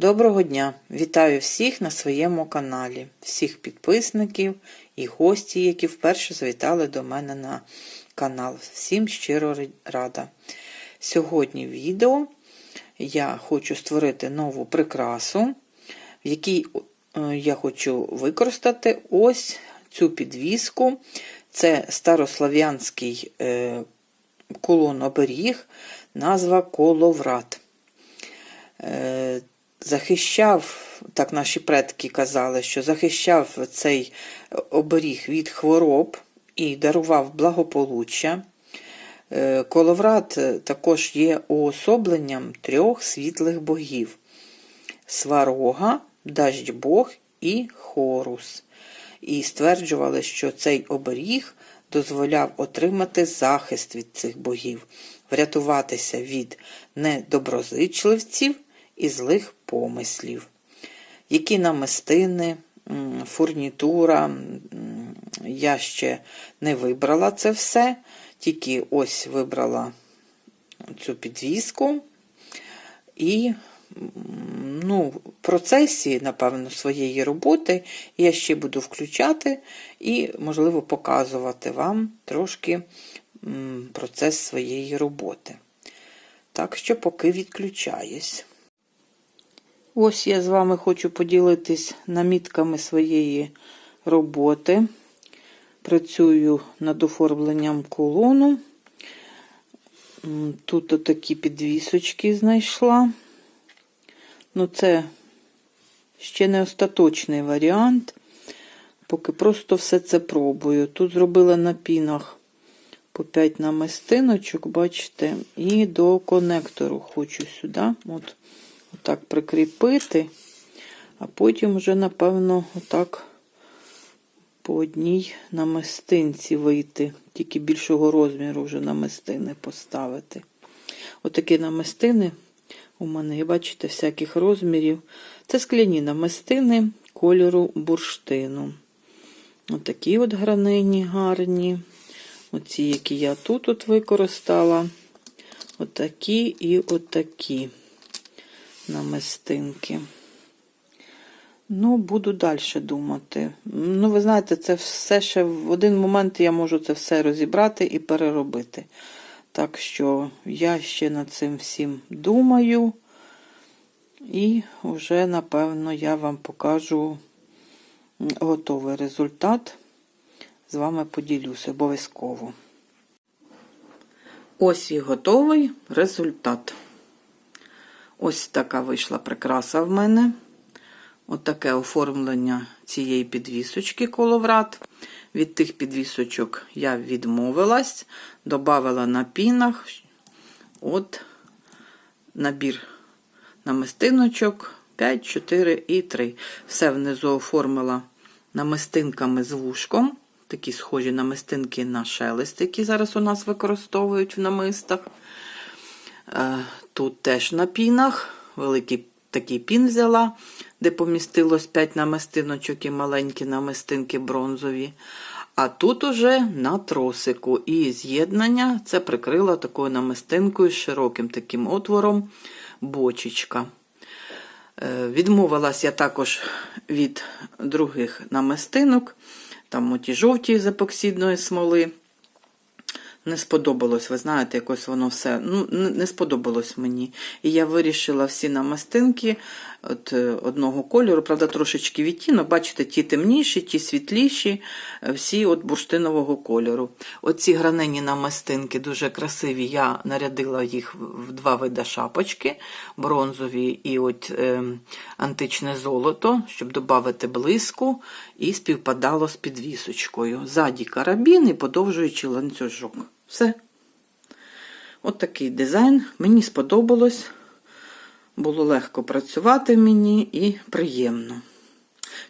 Доброго дня! Вітаю всіх на своєму каналі, всіх підписників і гості, які вперше завітали до мене на канал. Всім щиро рада. Сьогодні в відео я хочу створити нову прикрасу, в якій е, я хочу використати ось цю підвіску. Це старослав'янський е, колон оберіг, назва коловрат. Е, захищав, так наші предки казали, що захищав цей оберіг від хвороб і дарував благополуччя. Е, Коловрат також є уособленням трьох світлих богів: Сварога, Даждь-Бог і Хорус. І стверджували, що цей оберіг дозволяв отримати захист від цих богів, врятуватися від недоброзичливців і злих помислів. Які намистини, фурнітура, я ще не вибрала це все, тільки ось вибрала цю підвіску. І ну, в процесі, напевно, своєї роботи я ще буду включати і, можливо, показувати вам трошки процес своєї роботи. Так що поки відключаюсь. Ось я з вами хочу поділитись намітками своєї роботи. Працюю над оформленням колону. Тут отакі підвісочки знайшла. Ну, це ще не остаточний варіант, поки просто все це пробую. Тут зробила на пінах по 5 намистиночок, бачите, і до конектору хочу сюди. От отак прикріпити, а потім вже, напевно, отак по одній намистинці вийти, тільки більшого розміру вже намистини поставити. Отакі намистини у мене, бачите, всяких розмірів. Це скляні намистини кольору бурштину. Отакі от гранині гарні. Оці, які я тут от використала. Отакі і отакі намистинки. Ну, буду далі думати. Ну, ви знаєте, це все ще в один момент я можу це все розібрати і переробити. Так що я ще над цим всім думаю. І вже, напевно, я вам покажу готовий результат. З вами поділюся обов'язково. Ось і готовий результат. Ось така вийшла прикраса в мене. Отаке оформлення цієї підвісочки коловрат. Від тих підвісочок я відмовилась, додавала на пінах. От набір намистиночок 5, 4 і 3. Все внизу оформила намистинками з вушком. Такі схожі намистинки на шелест, які зараз у нас використовують в намистах. Тут теж на пінах. Великий такий пін взяла, де помістилось 5 намистиночок і маленькі намистинки бронзові. А тут уже на тросику. І з'єднання це прикрила такою намистинкою з широким таким отвором бочечка. Відмовилась я також від других намистинок, там оті жовті з епоксидної смоли. Не сподобалось, ви знаєте, якось воно все ну, не сподобалось мені. І я вирішила всі намастинки от, одного кольору, правда, трошечки відтінок, бачите, ті темніші, ті світліші, всі от бурштинового кольору. Оці гранені намастинки дуже красиві. Я нарядила їх в два види шапочки, бронзові і от е, античне золото, щоб додати блиску, і співпадало з підвісочкою. Ззаді карабін і подовжуючи ланцюжок. Все. От такий дизайн. Мені сподобалось. Було легко працювати мені і приємно.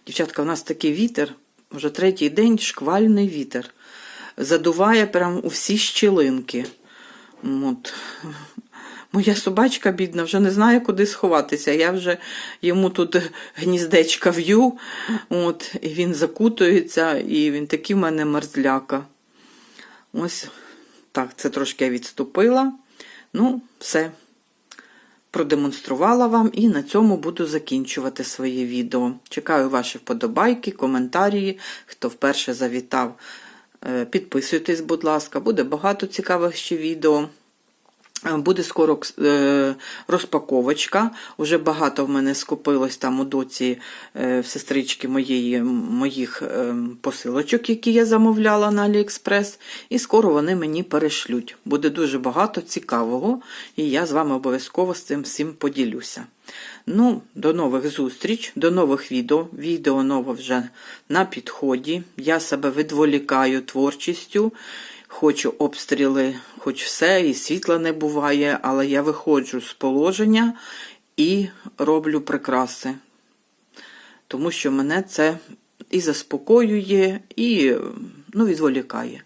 Дівчатка, у нас такий вітер, вже третій день шквальний вітер. Задуває прямо у всі щілинки. От. Моя собачка, бідна, вже не знає, куди сховатися. Я вже йому тут гніздечка в'ю, от, і він закутується, і він такий в мене мерзляка. Ось так, це трошки відступила. Ну, все. Продемонструвала вам і на цьому буду закінчувати своє відео. Чекаю ваші вподобайки, коментарі. Хто вперше завітав, е, підписуйтесь, будь ласка, буде багато цікавих ще відео. Е, Буде скоро е, розпаковочка. Уже багато в мене скупилось там у доці е, в сестрички моєї, моїх посилочок, які я замовляла на Аліекспрес. І скоро вони мені перешлють. Буде дуже багато цікавого, і я з вами обов'язково з цим всім поділюся. Ну, до нових зустріч, до нових відео. Відео нове вже на підході. Я себе відволікаю творчістю. Хочу обстріли, хоч все, і світла не буває, але я виходжу з положення і роблю прикраси. Тому що мене це і заспокоює, і ну, відволікає.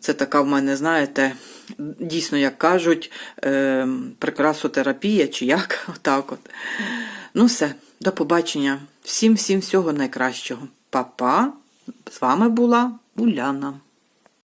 Це така в мене, знаєте, дійсно, як кажуть, е, прикрасотерапія чи як, отак от. Ну все, до побачення. Всім всім всього найкращого. Па-па. З вами була Уляна.